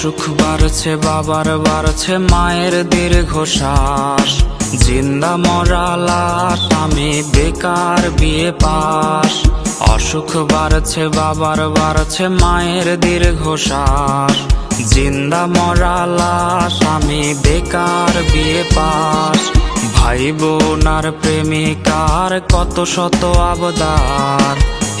অসুখ বাড়ছে, বাবার বাড়ছে, মায়ের দীর্ঘশ্বাস। জিন্দা মরা লাশ, আমি বেকার বিয়ে পাস। অসুখ বাড়ছে, বাবার বাড়ছে, মায়ের দীর্ঘশ্বাস। জিন্দা মরা লাশ, আমি বেকার বিয়ে পাস। ভাই বোন আর প্রেমিকার কত শত আবদার।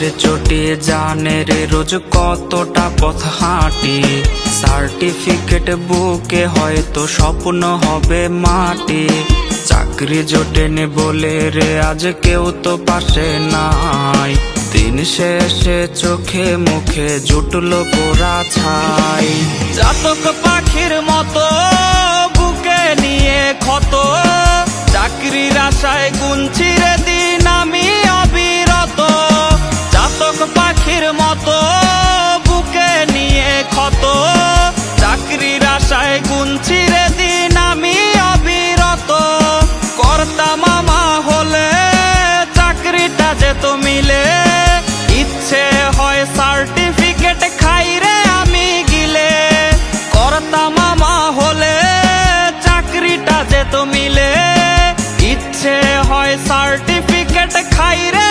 পায়ের চোটে জানে রে রোজ কতটা পথ হাঁটি? সার্টিফিকেট বুকে হয়তো স্বপ্ন হবে মাটি। চাকরি জোটেনি বলে রে, আজ কেউ তো পাশে নাই। দিন শেষে চোখে মুখে জুটলো পোড়া ছাই। জাতক পাখির মতো বুকে নিয়ে ক্ষত। চাকরির আশায় গুনছি মিলে, ইচ্ছে হয় সার্টিফিকেট খাই রে আমি গিলে। করতা মামা হলে চাকরিটা যেত মিলে, ইচ্ছে হয় সার্টিফিকেট খাই রে